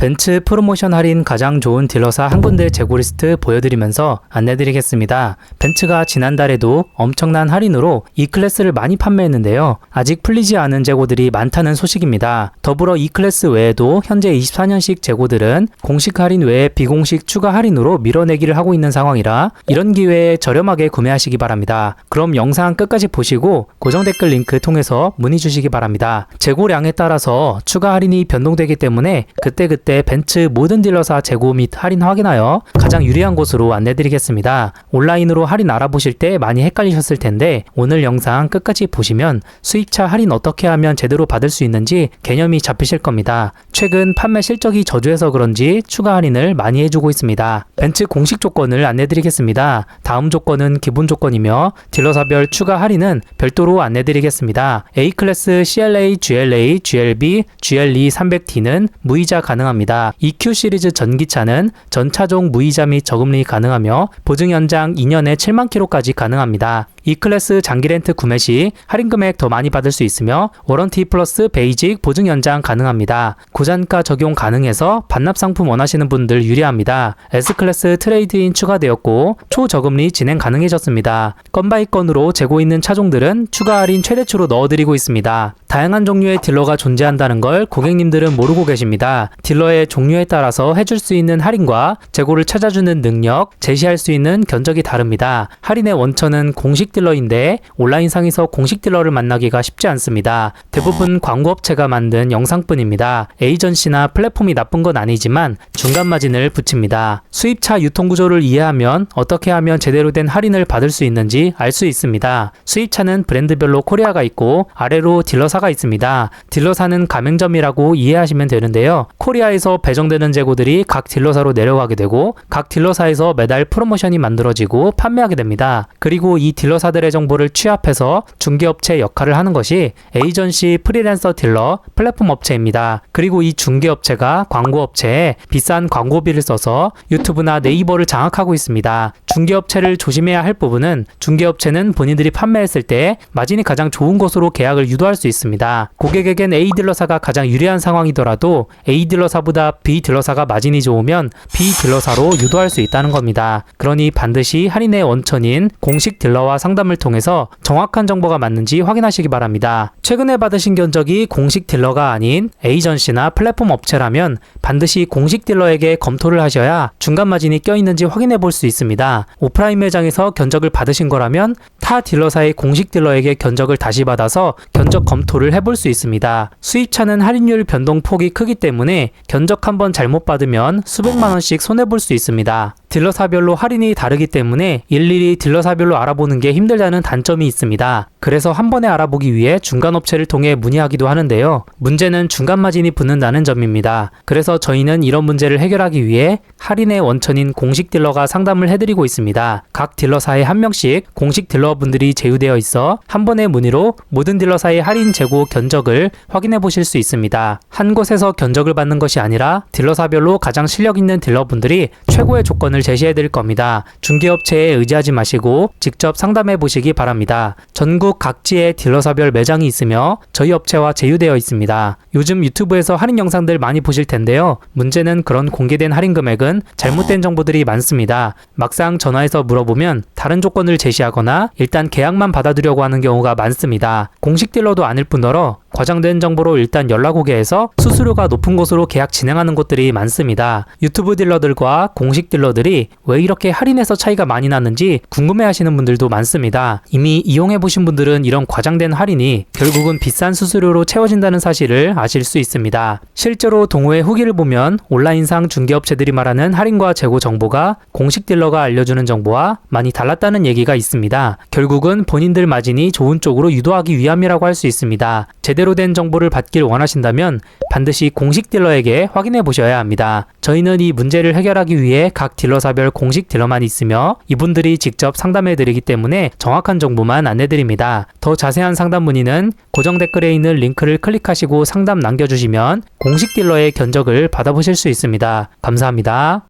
벤츠 프로모션 할인 가장 좋은 딜러사 한 군데 재고 리스트 보여드리면서 안내드리겠습니다. 벤츠가 지난달에도 엄청난 할인으로 E 클래스를 많이 판매했는데요. 아직 풀리지 않은 재고들이 많다는 소식입니다. 더불어 E 클래스 외에도 현재 24년식 재고들은 공식 할인 외에 비공식 추가 할인으로 밀어내기를 하고 있는 상황이라 이런 기회에 저렴하게 구매하시기 바랍니다. 그럼 영상 끝까지 보시고 고정 댓글 링크 통해서 문의 주시기 바랍니다. 재고량에 따라서 추가 할인이 변동되기 때문에 그때그때 벤츠 모든 딜러사 재고 및 할인 확인하여 가장 유리한 곳으로 안내드리겠습니다. 온라인으로 할인 알아보실 때 많이 헷갈리셨을 텐데 오늘 영상 끝까지 보시면 수입차 할인 어떻게 하면 제대로 받을 수 있는지 개념이 잡히실 겁니다. 최근 판매 실적이 저조해서 그런지 추가 할인을 많이 해주고 있습니다. 벤츠 공식 조건을 안내드리겠습니다. 다음 조건은 기본 조건이며 딜러사별 추가 할인은 별도로 안내드리겠습니다. A클래스 CLA, GLA, GLB, GLE 300T는 무이자 가능합니다. EQ 시리즈 전기차는 전차종 무이자 및 저금리 가능하며 보증 연장 2년에 7만 킬로까지 가능합니다. E클래스 장기 렌트 구매 시 할인 금액 더 많이 받을 수 있으며 워런티 플러스 베이직 보증 연장 가능합니다. 고잔가 적용 가능해서 반납 상품 원하시는 분들 유리합니다. S클래스 트레이드인 추가되었고 초저금리 진행 가능해졌습니다. 건바이 건으로 재고 있는 차종들은 추가 할인 최대치로 넣어드리고 있습니다. 다양한 종류의 딜러가 존재한다는 걸 고객님들은 모르고 계십니다. 딜러의 종류에 따라서 해줄 수 있는 할인과 재고를 찾아주는 능력, 제시할 수 있는 견적이 다릅니다. 할인의 원천은 공식 딜러인데 온라인상에서 공식 딜러를 만나기가 쉽지 않습니다. 대부분 광고업체가 만든 영상뿐입니다. 에이전시나 플랫폼이 나쁜 건 아니지만 중간 마진을 붙입니다. 수입차 유통 구조를 이해하면 어떻게 하면 제대로 된 할인을 받을 수 있는지 알 수 있습니다. 수입차는 브랜드별로 코리아가 있고 아래로 딜러사가 있습니다. 딜러사는 가맹점이라고 이해하시면 되는데요. 코리아에서 배정되는 재고들이 각 딜러사로 내려가게 되고 각 딜러사에서 매달 프로모션이 만들어지고 판매하게 됩니다. 그리고 이 딜러 사들의 정보를 취합해서 중개업체 역할을 하는 것이 에이전시 프리랜서 딜러 플랫폼 업체입니다. 그리고 이 중개업체가 광고업체에 비싼 광고비를 써서 유튜브나 네이버를 장악하고 있습니다. 중개업체를 조심해야 할 부분은 중개업체는 본인들이 판매했을 때 마진이 가장 좋은 곳으로 계약을 유도할 수 있습니다. 고객에겐 A 딜러사가 가장 유리한 상황이더라도 A 딜러사보다 B 딜러사가 마진이 좋으면 B 딜러사로 유도할 수 있다는 겁니다. 그러니 반드시 할인의 원천인 공식 딜러와 상 담을 통해서 정확한 정보가 맞는지 확인하시기 바랍니다. 최근에 받으신 견적이 공식 딜러가 아닌 에이전시나 플랫폼 업체라면 반드시 공식 딜러에게 검토를 하셔야 중간 마진이 껴있는지 확인해 볼 수 있습니다. 오프라인 매장에서 견적을 받으신 거라면 타 딜러사의 공식 딜러에게 견적을 다시 받아서 견적 검토를 해볼 수 있습니다. 수입차는 할인율 변동 폭이 크기 때문에 견적 한 번 잘못 받으면 수백만 원씩 손해 볼 수 있습니다. 딜러사별로 할인이 다르기 때문에 일일이 딜러사별로 알아보는 게 힘들다는 단점이 있습니다. 그래서 한 번에 알아보기 위해 중간 업체를 통해 문의하기도 하는데요. 문제는 중간 마진이 붙는다는 점입니다. 그래서 저희는 이런 문제를 해결하기 위해 할인의 원천인 공식 딜러가 상담을 해드리고 있습니다. 각 딜러사에 한 명씩 공식 딜러분들이 제휴되어 있어 한 번의 문의로 모든 딜러사의 할인 재고 견적을 확인해 보실 수 있습니다. 한 곳에서 견적을 받는 것이 아니라 딜러사별로 가장 실력 있는 딜러분들이 최고의 조건을 제시해 드릴 겁니다. 중개업체에 의지하지 마시고 직접 상담해 보시기 바랍니다. 전국 각지에 딜러사별 매장이 있으며 저희 업체와 제휴되어 있습니다. 요즘 유튜브에서 할인 영상들 많이 보실 텐데요. 문제는 그런 공개된 할인 금액은 잘못된 정보들이 많습니다. 막상 전화해서 물어보면 다른 조건을 제시하거나 일단 계약만 받아두려고 하는 경우가 많습니다. 공식 딜러도 아닐 뿐더러 과장된 정보로 일단 연락 오게 해서 수수료가 높은 곳으로 계약 진행하는 곳들이 많습니다. 유튜브 딜러들과 공식 딜러들이 왜 이렇게 할인해서 차이가 많이 나는지 궁금해 하시는 분들도 많습니다. 이미 이용해 보신 분들은 이런 과장된 할인이 결국은 비싼 수수료로 채워진다는 사실을 아실 수 있습니다. 실제로 동호회 후기를 보면 온라인상 중개업체들이 말하는 할인과 재고 정보가 공식 딜러가 알려주는 정보와 많이 달랐다는 얘기가 있습니다. 결국은 본인들 마진이 좋은 쪽으로 유도하기 위함이라고 할 수 있습니다. 제대로 된 정보를 받길 원하신다면 반드시 공식 딜러에게 확인해 보셔야 합니다. 저희는 이 문제를 해결하기 위해 각 딜러사별 공식 딜러만 있으며 이분들이 직접 상담해 드리기 때문에 정확한 정보만 안내 드립니다. 더 자세한 상담 문의는 고정 댓글에 있는 링크를 클릭하시고 상담 남겨주시면 공식 딜러의 견적을 받아보실 수 있습니다. 감사합니다.